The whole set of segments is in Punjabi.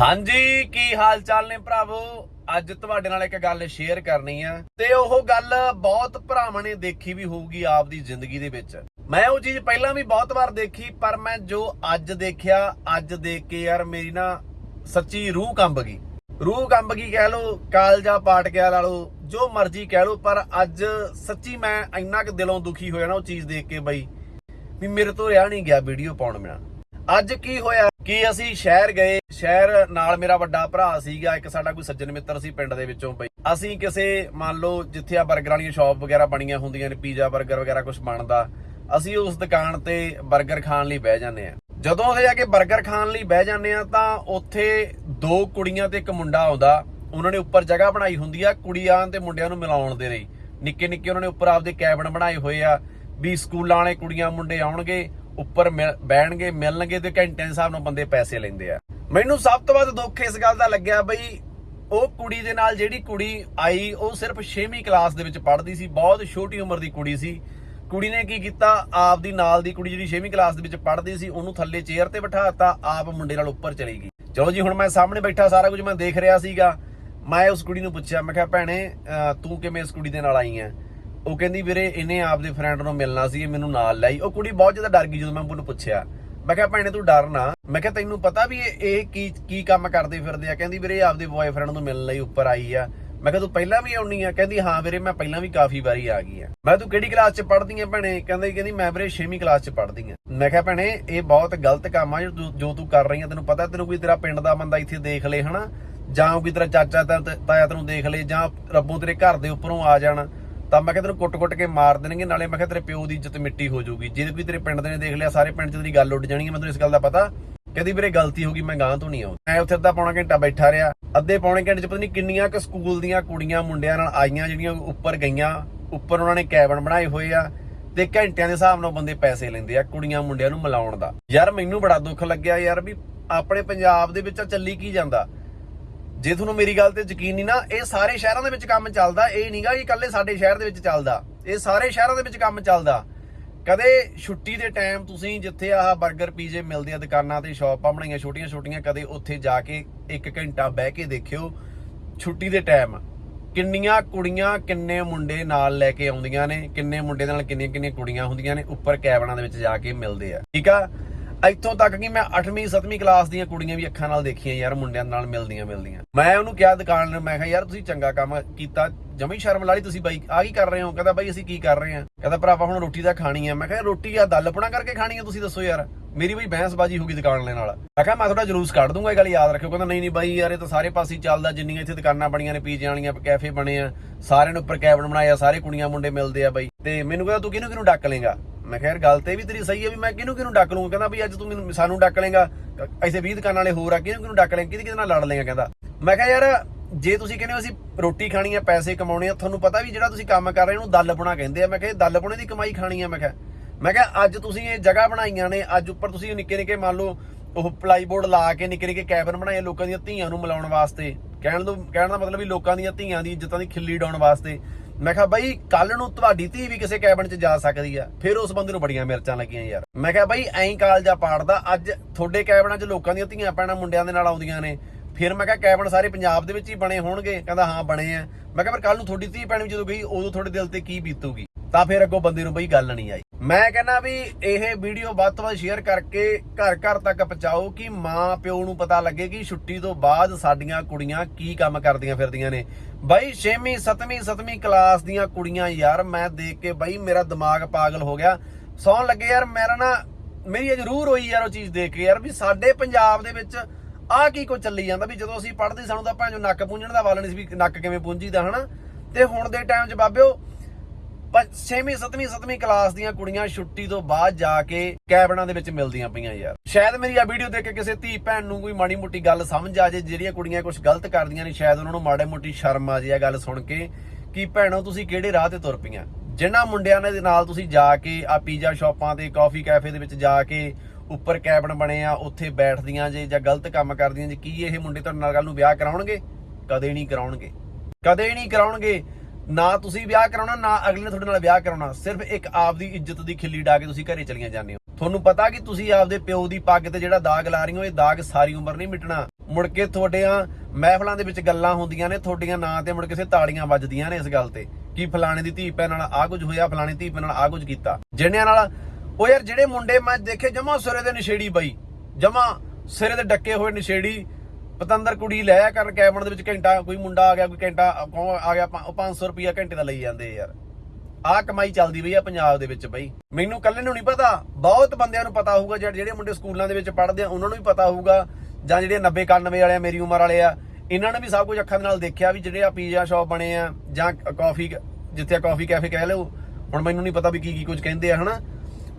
ਹਾਂਜੀ, ਕੀ ਹਾਲ ਚਾਲ ਨੇ ਭਰਾਵੋ? ਅੱਜ ਤੁਹਾਡੇ ਨਾਲ ਇੱਕ ਗੱਲ ਸ਼ੇਅਰ ਕਰਨੀ ਆ ਤੇ ਉਹ ਗੱਲ ਬਹੁਤ ਭਰਾਵਾਂ ਨੇ ਦੇਖੀ ਵੀ ਹੋਊਗੀ ਆਪਦੀ ਜ਼ਿੰਦਗੀ ਦੇ ਵਿੱਚ। ਮੈਂ ਉਹ ਚੀਜ਼ ਪਹਿਲਾਂ ਵੀ ਬਹੁਤ ਵਾਰ ਦੇਖੀ, ਪਰ ਮੈਂ ਜੋ ਅੱਜ ਦੇਖਿਆ, ਅੱਜ ਦੇਖ ਕੇ ਯਾਰ ਮੇਰੀ ਨਾ ਸੱਚੀ ਰੂਹ ਕੰਬ ਗਈ। ਰੂਹ ਕੰਬ ਗਈ ਕਹਿ ਲੋ ਕਾਲਜਾ ਪਾਟ ਗਿਆ ਲਾ ਲੋ ਜੋ ਮਰਜ਼ੀ ਕਹਿ ਲੋ ਪਰ ਅੱਜ ਸੱਚੀ ਮੈਂ ਇੰਨਾ ਕਿ ਦਿਲੋਂ ਦੁਖੀ ਹੋਇਆ ਨਾ ਉਹ ਚੀਜ਼ ਦੇਖ ਕੇ ਬਈ, ਵੀ ਮੇਰੇ ਤੋਂ ਰਿਹਾ ਨਹੀਂ ਗਿਆ ਵੀਡੀਓ ਪਾਉਣ ਬਿਨਾ। ਅੱਜ ਕੀ ਹੋਇਆ? ਕਿ ਅਸੀਂ ਸ਼ਹਿਰ ਗਏ? ਸ਼ਹਿਰ ਨਾਲ ਮੇਰਾ ਵੱਡਾ ਭਰਾ ਸੀਗਾ, ਇੱਕ ਸਾਡਾ ਕੋਈ ਸੱਜਣ ਮਿੱਤਰ ਸੀ ਪਿੰਡ ਦੇ ਵਿੱਚੋਂ ਬਈ। ਅਸੀਂ ਕਿਸੇ, ਮੰਨ ਲਓ ਜਿੱਥੇ ਆ 버ਗਰ ਵਾਲੀਆਂ ਸ਼ਾਪ ਵਗੈਰਾ ਬਣੀਆਂ ਹੁੰਦੀਆਂ ਨੇ, ਪੀਜ਼ਾ 버ਗਰ ਵਗੈਰਾ ਕੁਝ ਬਣਦਾ, ਅਸੀਂ ਉਸ ਦੁਕਾਨ ਤੇ 버ਗਰ ਖਾਣ ਲਈ ਬਹਿ ਜਾਂਦੇ ਆ ਜਦੋਂ ਅਸੀਂ ਜਾ ਕੇ 버ਗਰ ਖਾਣ ਲਈ ਬਹਿ ਜਾਂਦੇ ਆ ਤਾਂ ਉੱਥੇ ਦੋ ਕੁੜੀਆਂ ਤੇ ਇੱਕ ਮੁੰਡਾ ਆਉਂਦਾ। ਉਹਨਾਂ ਨੇ ਉੱਪਰ ਜਗ੍ਹਾ ਬਣਾਈ ਹੁੰਦੀ ਆ ਕੁੜੀਆਂ ਤੇ ਮੁੰਡਿਆਂ ਨੂੰ ਮਿਲਾਉਣ ਦੇ ਲਈ। ਨਿੱਕੇ ਨਿੱਕੇ ਉਹਨਾਂ ਨੇ ਉੱਪਰ ਆਪਦੇ ਕੈਬਨ ਬਣਾਏ ਹੋਏ ਆ, ਵੀ ਸਕੂਲਾਂ ਵਾਲੇ ਕੁੜੀਆਂ, ਮੁੰਡੇ ਆਉਣਗੇ। ਉੱਪਰ ਮਿਲ- ਬਹਿਣਗੇ, ਮਿਲਣਗੇ ਤੇ ਘੰਟੇ ਦੇ ਹਿਸਾਬ ਨਾਲ ਬੰਦੇ ਪੈਸੇ ਲੈਂਦੇ ਆ। ਮੈਨੂੰ ਸਭ ਤੋਂ ਵੱਧ ਦੁੱਖ ਇਸ ਗੱਲ ਦਾ ਲੱਗਿਆ ਬਈ ਉਹ ਕੁੜੀ ਦੇ ਨਾਲ ਜਿਹੜੀ ਕੁੜੀ ਆਈ, ਉਹ ਸਿਰਫ 6ਵੀਂ ਕਲਾਸ ਦੇ ਵਿੱਚ ਪੜ੍ਹਦੀ ਸੀ, ਬਹੁਤ ਛੋਟੀ ਉਮਰ ਦੀ ਕੁੜੀ ਸੀ। ਕੁੜੀ ਨੇ ਕੀ ਕੀਤਾ? ਆਪ ਦੀ ਨਾਲ ਦੀ ਕੁੜੀ ਜਿਹੜੀ 6ਵੀਂ ਕਲਾਸ ਦੇ ਵਿੱਚ ਪੜ੍ਹਦੀ ਸੀ, ਉਹਨੂੰ ਥੱਲੇ ਚੇਅਰ ਤੇ ਬਿਠਾਤਾ, ਆਪ ਮੁੰਡੇ ਨਾਲ ਉੱਪਰ ਚਲੀ ਗਈ। ਚਲੋ ਜੀ, ਹੁਣ ਮੈਂ ਸਾਹਮਣੇ ਬੈਠਾ, ਸਾਰਾ ਕੁਝ ਮੈਂ ਦੇਖ ਰਿਹਾ ਸੀਗਾ। ਮੈਂ ਉਸ ਕੁੜੀ ਨੂੰ ਪੁੱਛਿਆ, ਮੈਂ ਕਿਹਾ, ਭੈਣੇ ਤੂੰ ਕਿਵੇਂ ਇਸ ਕੁੜੀ ਦੇ ਨਾਲ ਆਈ ਹੈ ਉਹ ਕਹਿੰਦੀ ਵੀਰੇ ਇਹਨੇ ਆਪਦੇ ਫਰੈਂਡ ਨੂੰ ਮਿਲਣਾ ਸੀ, ਇਹ ਮੈਨੂੰ ਨਾਲ ਲਈ ਉਹ ਕੁੜੀ ਬਹੁਤ ਜ਼ਿਆਦਾ ਡਰ ਗਈ ਜਦੋਂ ਮੈਂ ਉਹਨੂੰ ਪੁੱਛਿਆ। ਮੈਂ ਕਿਹਾ, ਭੈਣੇ, ਤੂੰ ਡਰ ਨਾ। ਮੈਂ ਕਿਹਾ, ਤੈਨੂੰ ਪਤਾ ਵੀ ਇਹ ਕੀ ਕੀ ਕੰਮ ਕਰਦੇ ਫਿਰਦੇ ਆ? ਕਹਿੰਦੀ ਵੀਰੇ ਆਪਦੇ ਬॉयਫ੍ਰੈਂਡ ਨੂੰ ਮਿਲਣ ਲਈ ਉੱਪਰ ਆਈ ਆ। ਮੈਂ ਕਿਹਾ, ਤੂੰ ਪਹਿਲਾਂ ਵੀ ਆਉਣੀ ਆ? ਕਹਿੰਦੀ, ਹਾਂ ਵੀਰੇ, ਮੈਂ ਪਹਿਲਾਂ ਵੀ ਕਾਫੀ ਵਾਰੀ ਆ ਗਈ ਆ। ਮੈਂ ਤੂੰ ਕਿਹੜੀ ਕਲਾਸ 'ਚ ਪੜ੍ਹਦੀ ਆ ਭੈਣੇ? ਕਹਿੰਦੀ ਕਹਿੰਦੀ, ਮੈਂ ਵੀਰੇ 6ਵੀਂ ਕਲਾਸ 'ਚ ਪੜ੍ਹਦੀ ਆ। ਮੈਂ ਕਿਹਾ, ਭੈਣੇ, ਇਹ ਬਹੁਤ ਗਲਤ ਕੰਮ ਆ, ਜੋ ਤੂੰ- ਕਰ ਰਹੀ ਆ। ਤੈਨੂੰ ਪਤਾ, ਤੈਨੂੰ ਕੋਈ ਤੇਰਾ ਪਿੰਡ ਦਾ ਬੰਦਾ ਇੱਥੇ ਦੇਖ ਲੇ, ਹਨਾ? ਜਾਂ ਕੋਈ ਤੇਰਾ ਚਾਚਾ ਤਾਇਆ ਤੈਨੂੰ ਦੇਖ ਲੇ, ਜਾਂ ਰੱਬੋਂ ਤੇਰੇ ਘਰ ਦੇ ਉੱਪਰੋਂ ਆ ਜਾਣਾ। ਤਾਂ ਮੈਂ ਕਿਹਾ ਤੈਨੂੰ ਕੁੱਟ-ਕੁੱਟ ਕੇ ਮਾਰ ਦੇਣਗੇ, ਨਾਲੇ ਮੈਂ ਕਿਹਾ ਤੇਰੇ ਪਿਓ ਦੀ ਇੱਜ਼ਤ ਮਿੱਟੀ ਹੋ ਜਾਊਗੀ। ਜੇ ਕੋਈ ਤੇਰੇ ਪਿੰਡ ਦੇ ਨੇ ਦੇਖ ਲਿਆ, ਸਾਰੇ ਪਿੰਡ 'ਚ ਤੇਰੀ ਗੱਲ ਉੱਡ ਜਾਣੀ ਹੈ, ਮੈਨੂੰ ਇਸ ਗੱਲ ਦਾ ਪਤਾ। ਕਹਿੰਦੀ ਵੀਰੇ ਗਲਤੀ ਹੋ ਗਈ, ਮੈਂ ਗਾਂ ਤੋਂ ਨਹੀਂ ਆਉਂਦਾ ਮੈਂ ਉੱਥੇ ਅੱਧਾ ਪੌਣਾ ਘੰਟਾ ਬੈਠਾ ਰਿਹਾ। ਅੱਧੇ ਪੌਣੇ ਘੰਟੇ 'ਚ ਪਤਾ ਨਹੀਂ ਕਿੰਨੀਆਂ ਕੁ ਸਕੂਲ ਦੀਆਂ ਕੁੜੀਆਂ ਮੁੰਡਿਆਂ ਨਾਲ ਆਈਆਂ ਜਿਹੜੀਆਂ ਉੱਪਰ ਗਈਆਂ। ਉੱਪਰ ਉਹਨਾਂ ਨੇ ਕੈਬਨ ਬਣਾਏ ਹੋਏ ਆ ਤੇ ਘੰਟਿਆਂ ਦੇ ਹਿਸਾਬ ਨਾਲ ਬੰਦੇ ਪੈਸੇ ਲੈਂਦੇ ਆ ਕੁੜੀਆਂ ਮੁੰਡਿਆਂ ਨੂੰ ਮਿਲਾਉਣ ਦਾ। ਯਾਰ ਮੈਨੂੰ ਬੜਾ ਦੁੱਖ ਲੱਗਿਆ ਯਾਰ ਵੀ ਆਪਣੇ ਪੰਜਾਬ ਦੇ ਵਿੱਚ ਚੱਲੀ ਕੀ ਜਾਂਦਾ? ਜੇ ਤੁਹਾਨੂੰ ਮੇਰੀ ਗੱਲ ਤੇ ਯਕੀਨ ਨਹੀਂ ਨਾ, ਇਹ ਸਾਰੇ ਸ਼ਹਿਰਾਂ ਦੇ ਵਿੱਚ ਕੰਮ ਚੱਲਦਾ, ਇਹ ਨਹੀਂਗਾ ਕਿ ਇਕੱਲੇ ਸਾਡੇ ਸ਼ਹਿਰ ਦੇ ਵਿੱਚ ਚੱਲਦਾ। ਇਹ ਸਾਰੇ ਸ਼ਹਿਰਾਂ ਦੇ ਵਿੱਚ ਕੰਮ ਚੱਲਦਾ। ਕਦੇ ਛੁੱਟੀ ਦੇ ਟਾਈਮ ਤੁਸੀਂ ਜਿੱਥੇ ਆਹ 버ਗਰ ਪੀਜ਼ੇ ਮਿਲਦੇ ਆ ਦੁਕਾਨਾਂ ਤੇ ਸ਼ਾਪਾਂ ਬਣਾਈਆਂ, ਛੋਟੀਆਂ ਛੋਟੀਆਂ, ਕਦੇ ਉੱਥੇ ਜਾ ਕੇ 1 ਘੰਟਾ ਬਹਿ ਕੇ ਦੇਖਿਓ ਛੁੱਟੀ ਦੇ ਟਾਈਮ ਕਿੰਨੀਆਂ ਕੁੜੀਆਂ, ਕਿੰਨੇ ਮੁੰਡੇ ਨਾਲ ਲੈ ਕੇ ਆਉਂਦੀਆਂ ਨੇ, ਕਿੰਨੇ ਮੁੰਡੇ ਨਾਲ ਕਿੰਨੀਆਂ ਕਿੰਨੀਆਂ ਕੁੜੀਆਂ ਹੁੰਦੀਆਂ ਨੇ, ਉੱਪਰ ਕੈਬਨਾਂ ਦੇ ਵਿੱਚ ਜਾ ਕੇ ਮਿਲਦੇ ਆ। ਠੀਕ ਆ? ਇੱਥੋਂ ਤੱਕ ਕਿ ਮੈਂ 8ਵੀਂ 7ਵੀਂ ਕਲਾਸ ਦੀਆਂ ਕੁੜੀਆਂ ਵੀ ਅੱਖਾਂ ਨਾਲ ਦੇਖੀਆਂ ਯਾਰ, ਮੁੰਡਿਆਂ ਨਾਲ ਮਿਲਦੀਆਂ ਮਿਲਦੀਆਂ। ਮੈਂ ਉਹਨੂੰ ਕਿਹਾ ਦੁਕਾਨ ਮੈਂ ਕਿਹਾ, ਯਾਰ, ਤੁਸੀਂ ਚੰਗਾ ਕੰਮ ਕੀਤਾ, ਜਮੀ ਸ਼ਰਮ ਲਾਲੀ ਤੁਸੀਂ ਬਾਈ ਆ ਕੀ ਕਰ ਰਹੇ ਹੋ? ਕਹਿੰਦਾ, ਬਾਈ, ਅਸੀਂ ਕੀ ਕਰ ਰਹੇ ਹਾਂ? ਕਹਿੰਦਾ ਭਰਾਵਾ ਹੁਣ ਰੋਟੀ ਤਾਂ ਖਾਣੀ ਆ। ਮੈਂ ਕਿਹਾ, ਰੋਟੀ ਆ ਦਲਪਣਾ ਕਰਕੇ ਖਾਣੀ ਆ, ਤੁਸੀਂ ਦੱਸੋ ਯਾਰ। ਮੇਰੀ ਬਈ ਬਹਿਸਬਾਜੀ ਹੋ ਗਈ ਦੁਕਾਨ ਵਾਲੇ ਨਾਲ। ਮੈਂ ਕਿਹਾ, ਮੈਂ ਤੁਹਾਡਾ ਜਲੂਸ ਕੱਢ ਦੂੰਗਾ, ਇਹ ਗੱਲ ਯਾਦ ਰੱਖਿਓ। ਕਹਿੰਦਾ, ਨਹੀਂ ਨਹੀਂ ਬਾਈ ਯਾਰ, ਇਹ ਤਾਂ ਸਾਰੇ ਪਾਸੇ ਚੱਲਦਾ, ਜਿੰਨੀਆਂ ਇੱਥੇ ਦੁਕਾਨਾਂ ਬਣੀਆਂ ਨੇ ਪੀਜ਼ੇ ਵਾਲੀਆਂ, ਕੈਫੇ ਬਣੇ ਆ, ਸਾਰਿਆਂ ਨੂੰ ਉੱਪਰ ਕੈਬਨ ਬਣਾਇਆ, ਸਾਰੇ ਕੁੜੀਆਂ ਮੁੰਡੇ ਮਿਲਦੇ ਆ ਬਾਈ। ਤੇ ਮੈਨੂੰ ਕਹਿੰਦਾ, ਤੂੰ ਕਿਹਨੂੰ ਕਿਹਨੂੰ ਡੱਕ ਲੇਗਾ ਮੈਂ ਕਿਹਾ ਯਾਰ ਗੱਲ ਤੇ ਵੀ ਤੇਰੀ ਸਹੀ ਹੈ ਵੀ ਮੈਂ ਕਿਹਨੂੰ ਕਿਹਨੂੰ ਡੱਕ ਲੂੰਗਾ ਕਹਿੰਦਾ ਵੀ ਅੱਜ ਤੂੰ ਮੈਨੂੰ ਸਾਨੂੰ ਡੱਕ ਲੇਗਾ ਐਸੇ 20 ਦੁਕਾਨਾਂ ਵਾਲੇ ਹੋਰ ਆ, ਕਿਹਨੂੰ ਕਿਹਨੂੰ ਡੱਕ ਲੇਗਾ ਕਿਹਦੇ ਕਿਹਦੇ ਨਾਲ ਲੜ ਲੇਗਾ ਕਹਿੰਦਾ। ਮੈਂ ਕਿਹਾ ਯਾਰ, ਜੇ ਤੁਸੀਂ ਕਹਿੰਦੇ ਹੋ ਅਸੀਂ ਰੋਟੀ ਖਾਣੀ ਆ, ਪੈਸੇ ਕਮਾਉਣੇ ਆ, ਤੁਹਾਨੂੰ ਪਤਾ ਵੀ ਜਿਹੜਾ ਤੁਸੀਂ ਕੰਮ ਕਰ ਰਹੇ ਹੋ, ਉਹਨੂੰ ਦੱਲਪੁਣਾ ਕਹਿੰਦੇ ਆ। ਮੈਂ ਕਿਹਾ ਇਹ ਦੱਲਪੁਣੇ ਦੀ ਕਮਾਈ ਖਾਣੀ ਆ, ਮੈਂ ਕਿਹਾ। ਮੈਂ ਕਿਹਾ ਅੱਜ ਤੁਸੀਂ ਇਹ ਜਗ੍ਹਾ ਬਣਾਈਆਂ ਨੇ, ਅੱਜ ਉੱਪਰ ਤੁਸੀਂ ਨਿੱਕੇ ਨਿੱਕੇ ਮੰਨ ਲਓ, ਉਹ ਪਲਾਈਬੋਰਡ ਲਾ ਕੇ ਨਿੱਕੇ ਨਿੱਕੇ ਕੈਬਨ ਬਣਾਏ ਲੋਕਾਂ ਦੀਆਂ ਧੀਆਂ ਨੂੰ ਮਿਲਾਉਣ ਵਾਸਤੇ। ਕਹਿਣ ਤੋਂ ਕਹਿਣ ਦਾ ਮਤਲਬ ਵੀ ਲੋਕਾਂ ਦੀਆਂ ਧੀਆਂ ਦੀ ਇੱਜ਼ਤਾਂ ਦੀ ਖਿੱਲੀ ਡਾਉਣ ਵਾਸਤੇ। ਮੈਂ ਕਿਹਾ ਬਾਈ ਕੱਲ ਨੂੰ ਤੁਹਾਡੀ ਧੀ ਵੀ ਕਿਸੇ ਕੈਬਨ 'ਚ ਜਾ ਸਕਦੀ ਆ। ਫਿਰ ਉਸ ਬੰਦੇ ਨੂੰ ਬੜੀਆਂ ਮਿਰਚਾਂ ਲੱਗੀਆਂ ਯਾਰ। ਮੈਂ ਕਿਹਾ ਬਾਈ, ਐਂ ਕਾਲਜਾ ਪਾੜਦਾ ਅੱਜ ਤੁਹਾਡੇ ਕੈਬਨਾਂ 'ਚ ਲੋਕਾਂ ਦੀਆਂ ਧੀਆਂ ਪੈਣਾ ਮੁੰਡਿਆਂ ਦੇ ਨਾਲ ਆਉਂਦੀਆਂ ਨੇ। ਫਿਰ ਮੈਂ ਕਿਹਾ ਕੈਬਨ ਸਾਰੇ ਪੰਜਾਬ ਦੇ ਵਿੱਚ ਹੀ ਬਣੇ ਹੋਣਗੇ। ਕਹਿੰਦਾ, ਹਾਂ, ਬਣੇ ਆ। ਮੈਂ ਕਿਹਾ, ਪਰ ਕੱਲ ਨੂੰ ਤੁਹਾਡੀ ਧੀ ਭੈਣ ਵੀ ਜਦੋਂ ਗਈ, ਉਦੋਂ ਤੁਹਾਡੇ ਦਿਲ ਤੇ ਕੀ ਬੀਤੂਗੀ? ਤਾਂ ਫਿਰ ਅੱਗੋਂ ਬੰਦੇ ਨੂੰ ਬਈ ਗੱਲ ਨਹੀਂ ਆਈ। ਮੈਂ ਕਹਿੰਦਾ ਵੀ ਇਹ ਵੀਡੀਓ ਵੱਧ ਤੋਂ ਵੱਧ ਸ਼ੇਅਰ ਕਰਕੇ ਘਰ ਘਰ ਤੱਕ ਪਹੁੰਚਾਓ ਕਿ ਮਾਂ ਪਿਓ ਨੂੰ ਪਤਾ ਲੱਗੇ ਕਿ ਛੁੱਟੀ ਤੋਂ ਬਾਅਦ ਸਾਡੀਆਂ ਕੁੜੀਆਂ ਕੀ ਕੰਮ ਕਰਦੀਆਂ ਫਿਰਦੀਆਂ ਨੇ। ਬਾਈ 6ਵੀਂ 7ਵੀਂ 7ਵੀਂ ਕਲਾਸ ਦੀਆਂ ਕੁੜੀਆਂ ਯਾਰ, ਮੈਂ ਦੇਖ ਕੇ ਬਾਈ ਮੇਰਾ ਦਿਮਾਗ ਪਾਗਲ ਹੋ ਗਿਆ। ਸੌਣ ਲੱਗੇ ਯਾਰ, ਮੇਰਾ ਨਾ, ਮੇਰੀ ਜ਼ਰੂਰ ਹੋਈ ਰੋਈ ਯਾਰ ਉਹ ਚੀਜ਼ ਦੇਖ ਕੇ ਯਾਰ ਵੀ ਸਾਡੇ ਪੰਜਾਬ ਦੇ ਵਿੱਚ ਆਹ ਕੀ ਕੋ ਚੱਲੀ ਜਾਂਦਾ ਵੀ ਜਦੋਂ ਅਸੀਂ ਪੜ੍ਹਦੇ ਸਾਨੂੰ ਤਾਂ ਭਾਂਜੋ ਨੱਕ ਪੂੰਝਣ ਦਾ ਵਾਲ ਨਹੀਂ ਸੀ ਵੀ ਨੱਕ ਕਿਵੇਂ ਪੂੰਝੀਦਾ, ਹਨਾ? ਤੇ ਹੁਣ ਦੇ ਟਾਈਮ 'ਚ ਬਾਬਿਓ 6ਵੀਂ 7ਵੀਂ 7ਵੀਂ ਕਲਾਸ ਦੀਆਂ ਕੁੜੀਆਂ ਛੁੱਟੀ ਤੋਂ ਬਾਅਦ ਜਾ ਕੇ ਕੈਬਨਾਂ ਦੇ ਵਿੱਚ ਮਿਲਦੀਆਂ ਪਈਆਂ ਯਾਰ। ਸ਼ਾਇਦ ਮੇਰੀ ਆ ਵੀਡੀਓ ਦੇਖ ਕੇ ਕਿਸੇ ਧੀ ਭੈਣ ਨੂੰ ਕੋਈ ਮਾੜੀ ਮੋਟੀ ਗੱਲ ਸਮਝ ਆ ਜੇ ਜਿਹੜੀਆਂ ਕੁੜੀਆਂ ਕੁਝ ਗਲਤ ਕਰਦੀਆਂ ਨੇ, ਸ਼ਾਇਦ ਉਹਨਾਂ ਨੂੰ ਮਾੜੇ ਮੋਟੀ ਸ਼ਰਮ ਆ ਜੇ ਆ ਗੱਲ ਸੁਣ ਕੇ ਕਿ ਭੈਣੋ, ਤੁਸੀਂ ਕਿਹੜੇ ਰਾਹ ਤੇ ਤੁਰ ਪਈਆਂ? ਜਿਨ੍ਹਾਂ ਮੁੰਡਿਆਂ ਦੇ ਨਾਲ ਤੁਸੀਂ ਜਾ ਕੇ ਆ ਪੀਜ਼ਾ ਸ਼ਾਪਾਂ ਤੇ ਕਾਫੀ ਕੈਫੇ ਦੇ ਵਿੱਚ ਜਾ ਕੇ ਉੱਪਰ ਕੈਬਨ ਬਣੇ ਆ, ਉੱਥੇ ਬੈਠਦੀਆਂ ਜੇ ਜਾਂ ਗਲਤ ਕੰਮ ਕਰਦੀਆਂ ਜੇ, ਕੀ ਇਹ ਮੁੰਡੇ ਤੁਹਾਡੇ ਨਾਲ ਗੱਲ ਨੂੰ ਵਿਆਹ ਕਰਾਉਣਗੇ? ਕਦੇ ਨਹੀਂ ਕਰਾਉਣਗੇ। ਕਦੇ ਨਹੀਂ ਕਰਾਉਣਗੇ। ਨਾ ਤੁਸੀਂ ਵਿਆਹ ਕਰਾਉਣਾ, ਨਾ ਅਗਲੇ ਨੇ ਤੁਹਾਡੇ ਨਾਲ ਵਿਆਹ ਕਰਾਉਣਾ। ਸਿਰਫ ਇੱਕ ਆਪ ਦੀ ਇੱਜ਼ਤ ਦੀ ਖਿੱਲੀ ਡਾ ਕੇ ਤੁਸੀਂ ਘਰੇ ਚਲੀਆਂ ਜਾਂਦੇ ਹੋ। ਤੁਹਾਨੂੰ ਪਤਾ ਕਿ ਤੁਸੀਂ ਆਪਦੇ ਪਿਓ ਦੀ ਪੱਗ ਤੇ ਜਿਹੜਾ ਦਾਗ ਲਾ ਰਹੀ ਹੋ, ਇਹ ਦਾਗ ਸਾਰੀ ਉਮਰ ਨਹੀਂ ਮਿਟਣਾ। ਮੁੜ ਕੇ ਤੁਹਾਡੀਆਂ ਮਹਿਫਲਾਂ ਦੇ ਵਿੱਚ ਗੱਲਾਂ ਹੁੰਦੀਆਂ ਨੇ, ਤੁਹਾਡੀਆਂ ਨਾਂ ਤੇ ਮੁੜ ਕੇ ਤਾੜੀਆਂ ਵੱਜਦੀਆਂ ਨੇ ਇਸ ਗੱਲ ਤੇ। ਕੀ ਫਲਾਣੇ ਦੀ ਧੀ ਭੈਣ ਨਾਲ ਆ ਕੁਝ ਹੋਇਆ, ਫਲਾਣੇ ਧੀ ਭੈਣ ਨਾਲ ਆ ਕੁਝ ਕੀਤਾ। ਜਿਹੜਿਆਂ ਨਾਲ, ਉਹ ਯਾਰ ਜਿਹੜੇ ਮੁੰਡੇ ਮੈਂ ਦੇਖੇ ਜਮਾ ਸਿਰੇ ਦੇ ਨਸ਼ੇੜੀ ਬਈ, ਜਮਾ ਸਿਰੇ ਦੇ ਡੱਕੇ ਹੋਏ ਨਸ਼ੇੜੀ, ਪਤੰਦਰ ਕੁੜੀ ਲੈ ਕਰਨ ਕੈਬਨ ਦੇ ਵਿੱਚ ਘੰਟਾ, ਕੋਈ ਮੁੰਡਾ ਆ ਗਿਆ, ਕੋਈ ਘੰਟਾ ਆ ਗਿਆ ਪੰ- ਉਹ 500 ਰੁਪਿਆ ਘੰਟੇ ਦਾ ਲਈ ਜਾਂਦੇ ਯਾਰ। ਆਹ ਕਮਾਈ ਚੱਲਦੀ ਪਈ ਆ ਪੰਜਾਬ ਦੇ ਵਿੱਚ ਬਈ। ਮੈਨੂੰ ਕੱਲੇ ਨੂੰ ਨਹੀਂ ਪਤਾ। ਬਹੁਤ ਬੰਦਿਆਂ ਨੂੰ ਪਤਾ ਹੋਊਗਾ ਜਿਹੜੇ ਮੁੰਡੇ ਸਕੂਲਾਂ ਦੇ ਵਿੱਚ ਪੜ੍ਹਦੇ ਆ, ਉਹਨਾਂ ਨੂੰ ਵੀ ਪਤਾ ਹੋਊਗਾ। ਜਾਂ ਜਿਹੜੇ 90 91 ਵਾਲੇ ਆ, ਮੇਰੀ ਉਮਰ ਵਾਲੇ ਆ, ਇਹਨਾਂ ਨੇ ਵੀ ਸਭ ਕੁਝ ਅੱਖਾਂ ਦੇ ਨਾਲ ਦੇਖਿਆ ਵੀ ਜਿਹੜੇ ਆ ਪੀਜ਼ਾ ਸ਼ਾਪ ਬਣੇ ਆ ਜਾਂ ਕਾਫੀ ਜਿੱਥੇ ਕਾਫੀ ਕੈਫੇ ਕਹਿ ਲਓ, ਹੁਣ ਮੈਨੂੰ ਨਹੀਂ ਪਤਾ ਵੀ ਕੀ ਕੀ ਕੁਝ ਕਹਿੰਦੇ ਆ, ਹਨਾ?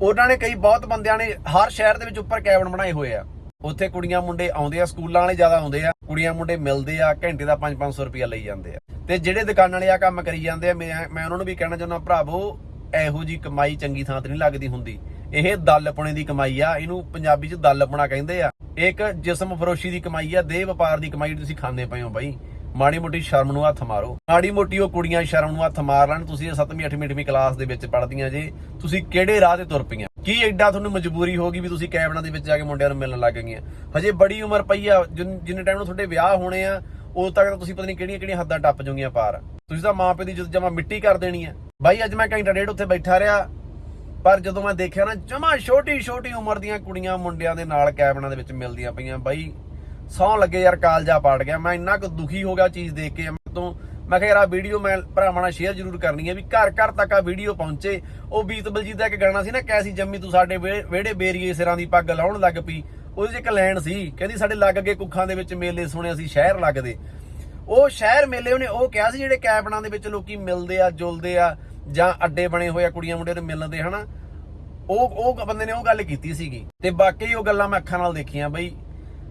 ਉਹਨਾਂ ਨੇ ਕਈ ਬਹੁਤ ਬੰਦਿਆਂ ਨੇ ਹਰ ਸ਼ਹਿਰ ਦੇ ਵਿੱਚ ਉੱਪਰ ਕੈਬਨ ਬਣਾਏ ਹੋਏ ਆ। ਉੱਥੇ ਕੁੜੀਆਂ ਮੁੰਡੇ ਆਉਂਦੇ ਆ, ਸਕੂਲਾਂ ਵਾਲੇ ਜ਼ਿਆਦਾ ਆਉਂਦੇ ਆ, ਕੁੜੀਆਂ ਮੁੰਡੇ ਮਿਲਦੇ ਆ, ਘੰਟੇ ਦਾ 5-500 ਰੁਪਇਆ ਲਈ ਜਾਂਦੇ ਆ। ਤੇ ਜਿਹੜੇ ਦੁਕਾਨ ਵਾਲੇ ਆ ਕੰਮ ਕਰੀ ਜਾਂਦੇ ਆ, ਮੈਂ ਉਹਨਾਂ ਨੂੰ ਵੀ ਕਹਿਣਾ ਚਾਹੁੰਦਾ, ਭਰਾਵੋ, ਇਹੋ ਜੀ ਕਮਾਈ ਚੰਗੀ ਥਾਂ ਤੇ ਨਹੀਂ ਲੱਗਦੀ ਹੁੰਦੀ। ਇਹ ਦੱਲਪੁਣੇ ਦੀ ਕਮਾਈ ਆ, ਇਹਨੂੰ ਪੰਜਾਬੀ 'ਚ ਦੱਲਪੁਣਾ ਕਹਿੰਦੇ ਆ। ਇੱਕ ਜਿਸਮ ਫਰੋਸ਼ੀ ਦੀ ਕਮਾਈ ਆ, ਦੇਹ ਵਪਾਰ ਦੀ ਕਮਾਈ ਤੁਸੀਂ ਖਾਂਦੇ ਪਏ ਹੋ ਬਾਈ। ਮਾੜੀ ਮੋਟੀ ਸ਼ਰਮ ਨੂੰ ਹੱਥ ਮਾਰੋ। ਮਾੜੀ ਮੋਟੀ ਉਹ ਕੁੜੀਆਂ ਸ਼ਰਮ ਨੂੰ ਹੱਥ ਮਾਰ ਲੈਣ, ਤੁਸੀਂ 7ਵੀਂ 8ਵੀਂ 8ਵੀਂ ਕਲਾਸ ਦੇ ਵਿੱਚ ਪੜ੍ਹਦੀਆਂ ਜੇ, ਤੁਸੀਂ ਕਿਹੜੇ ਰਾਹ ਤੇ ਤੁਰ ਪਈਆਂ? ਕੀ ਐਡਾ ਤੁਹਾਨੂੰ ਮਜਬੂਰੀ ਹੋ ਗਈ ਵੀ ਤੁਸੀਂ ਕੈਬਨਾਂ ਦੇ ਵਿੱਚ ਜਾ ਕੇ ਮੁੰਡਿਆਂ ਨੂੰ ਮਿਲਣ ਲੱਗ ਗਈਆਂ? ਹਜੇ ਬੜੀ ਉਮਰ ਪਈ ਆ, ਜਿੰਨ- ਜਿੰਨੇ ਟਾਈਮ ਨੂੰ ਤੁਹਾਡੇ ਵਿਆਹ ਹੋਣੇ ਆ ਉਦੋਂ ਤੱਕ ਤਾਂ ਤੁਸੀਂ ਪਤਾ ਨਹੀਂ ਕਿਹੜੀਆਂ ਕਿਹੜੀਆਂ ਹੱਦਾਂ ਟੱਪ ਜੋਗੀਆਂ ਪਾਰ। ਤੁਸੀਂ ਤਾਂ ਮਾਂ ਪਿਓ ਦੀ ਜਦੋਂ ਜਮਾ ਮਿੱਟੀ ਕਰ ਦੇਣੀ ਹੈ। ਬਾਈ, ਅੱਜ ਮੈਂ ਘੰਟਾ ਡੇਢ ਉੱਥੇ ਬੈਠਾ ਰਿਹਾ, ਪਰ ਜਦੋਂ ਮੈਂ ਦੇਖਿਆ ਨਾ, ਜਮਾ ਛੋਟੀ ਛੋਟੀ ਉਮਰ ਦੀਆਂ ਕੁੜੀਆਂ ਮੁੰਡਿਆਂ ਦੇ ਨਾਲ ਕੈਬਨਾਂ ਦੇ ਵਿੱਚ ਮਿਲਦੀਆਂ ਪਈਆਂ। ਬਾਈ, ਸੌ ਲੱਗੇ ਯਾਰ, ਕਾਲਜਾ ਪਾੜ ਗਿਆ। ਮੈਂ ਇੰਨਾ ਕੁ ਦੁਖੀ ਹੋ ਗਿਆ ਚੀਜ਼ ਦੇਖ ਕੇ। ਮੈਂ ਤੋਂ ਮੈਂ ਕਿਹਾ, ਯਾਰ ਆ ਵੀਡੀਓ ਮੈਂ ਭਰਾਵਾਂ ਨਾਲ ਸ਼ੇਅਰ ਜ਼ਰੂਰ ਕਰਨੀ ਹੈ ਵੀ ਘਰ ਘਰ ਤੱਕ ਆ ਵੀਡੀਓ ਪਹੁੰਚੇ। ਉਹ ਬੀਤ ਬਲਜੀਤ ਦਾ ਇੱਕ ਗਾਣਾ ਸੀ ਨਾ, ਕੈਸੀ ਜੰਮੀ ਤੂੰ ਸਾਡੇ ਵਿਹੜੇ ਬੇਰੀਏ ਸਿਰਾਂ ਦੀ ਪੱਗ ਲਾਉਣ ਲੱਗ ਪਈ। ਉਹਦੇ 'ਚ ਇੱਕ ਲਾਈਨ ਸੀ, ਕਹਿੰਦੀ ਸਾਡੇ ਲੱਗ ਗਏ ਕੁੱਖਾਂ ਦੇ ਵਿੱਚ ਮੇਲੇ ਸੁਣੇ ਅਸੀਂ ਸ਼ਹਿਰ ਲੱਗਦੇ। ਉਹ ਸ਼ਹਿਰ ਮੇਲੇ ਉਹਨੇ ਉਹ ਕਿਹਾ ਸੀ ਜਿਹੜੇ ਕੈਬਨਾਂ ਦੇ ਵਿੱਚ ਲੋਕੀ ਮਿਲਦੇ ਆ, ਜੁਲਦੇ ਆ, ਜਾਂ ਅੱਡੇ ਬਣੇ ਹੋਏ ਆ ਕੁੜੀਆਂ ਮੁੰਡੇ ਤੇ ਮਿਲਣ ਦੇ, ਹਨਾ? ਉਹ ਉਹ ਬੰਦੇ ਨੇ ਉਹ ਗੱਲ ਕੀਤੀ ਸੀਗੀ। ਤੇ ਬਾਕੀ ਉਹ ਗੱਲਾਂ ਮੈਂ ਅੱਖਾਂ ਨਾਲ ਦੇਖੀਆਂ ਬਈ,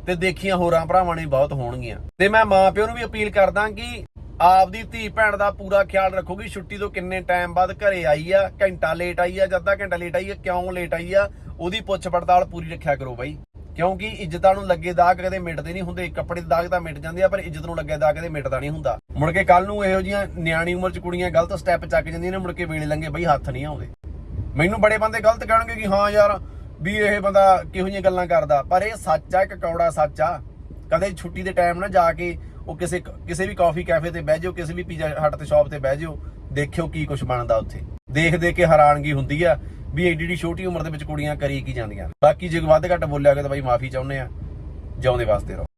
ਤੇ ਦੇਖੀਆਂ ਹੋਰਾਂ ਭਰਾਵਾਂ ਨੇ ਬਹੁਤ ਹੋਣਗੀਆਂ। ਤੇ ਮੈਂ ਮਾਂ ਪਿਓ ਨੂੰ ਵੀ ਅਪੀਲ ਕਰਦਾ ਕਿ ਆਪਦੀ ਧੀ ਭੈਣ ਦਾ ਪੂਰਾ ਖਿਆਲ ਰੱਖੋ ਕਿ ਛੁੱਟੀ ਤੋਂ ਕਿੰਨੇ ਟਾਈਮ ਬਾਅਦ ਘਰੇ ਆਈ ਆ, ਘੰਟਾ ਲੇਟ ਆਈ ਆ, ਜਾਂ ਅੱਧਾ ਘੰਟਾ ਲੇਟ ਆਈ ਆ, ਕਿਉਂ ਲੇਟ ਆਈ ਆ, ਉਹਦੀ ਪੁੱਛ ਪੜਤਾਲ ਪੂਰੀ ਰੱਖਿਆ ਕਰੋ ਬਾਈ। ਕਿਉਂਕਿ ਇੱਜ਼ਤਾਂ ਨੂੰ ਲੱਗੇ ਦਾਗ ਕਦੇ ਮਿਟਦੇ ਨਹੀਂ ਹੁੰਦੇ, ਕੱਪੜੇ ਦੇ ਦਾਗ ਤਾਂ ਮਿਟ ਜਾਂਦੇ ਆ, ਪਰ ਇੱਜ਼ਤ ਨੂੰ ਲੱਗੇ ਦਾਗ ਕਦੇ ਮਿਟਦਾ ਨਹੀਂ ਹੁੰਦਾ। ਮੁੜ ਕੇ ਕੱਲ ਨੂੰ ਇਹੋ ਜੀਆਂ ਨਿਆਣੀ ਉਮਰ ਚ ਕੁੜੀਆਂ ਗਲਤ ਸਟੈਪ ਚੱਕ ਜਾਂਦੀਆਂ ਨੇ, ਮੁੜ ਕੇ ਵੇਲੇ ਲੰਗੇ ਬਈ ਹੱਥ ਨਹੀਂ ਆਉਂਦੇ। ਮੈਨੂੰ ਬੜੇ ਬੰਦੇ ਗਲਤ ਕਹਿਣਗੇ ਕਿ ਹਾਂ ਯਾਰ ਵੀ ਇਹ ਬੰਦਾ ਕਿਹੋ ਜਿਹੀਆਂ ਗੱਲਾਂ ਕਰਦਾ, ਪਰ ਇਹ ਸੱਚ ਆ, ਇੱਕ ਕੌੜਾ ਸੱਚ ਆ। ਕਦੇ ਛੁੱਟੀ ਦੇ ਟਾਈਮ ਨਾ ਜਾ ਕੇ ਉਹ ਕਿਸੇ ਕਿਸੇ ਵੀ ਕਾਫੀ ਕੈਫੇ ਤੇ ਬਹਿ ਜਾਓ, ਕਿਸੇ ਵੀ ਪੀਜ਼ਾ ਹੱਟ ਤੇ ਸ਼ਾਪ ਤੇ ਬਹਿ ਜਾਓ, ਦੇਖਿਓ ਕੀ ਕੁਝ ਬਣਦਾ ਉੱਥੇ। ਦੇਖ ਦੇਖ ਕੇ ਹੈਰਾਨਗੀ ਹੁੰਦੀ ਆ ਵੀ ਏਡੀ ਏਡੀ ਛੋਟੀ ਉਮਰ ਦੇ ਵਿੱਚ ਕੁੜੀਆਂ ਕਰੀ ਕੀ ਜਾਂਦੀਆਂ। ਬਾਕੀ ਜੇ ਵੱਧ ਘੱਟ ਬੋਲਿਆ ਗਿਆ ਤਾਂ ਬਾਈ ਮਾਫੀ ਚਾਹੁੰਦੇ ਆ। ਜਿਉਂਦੇ ਵਾਸਤੇ ਰਹੋ।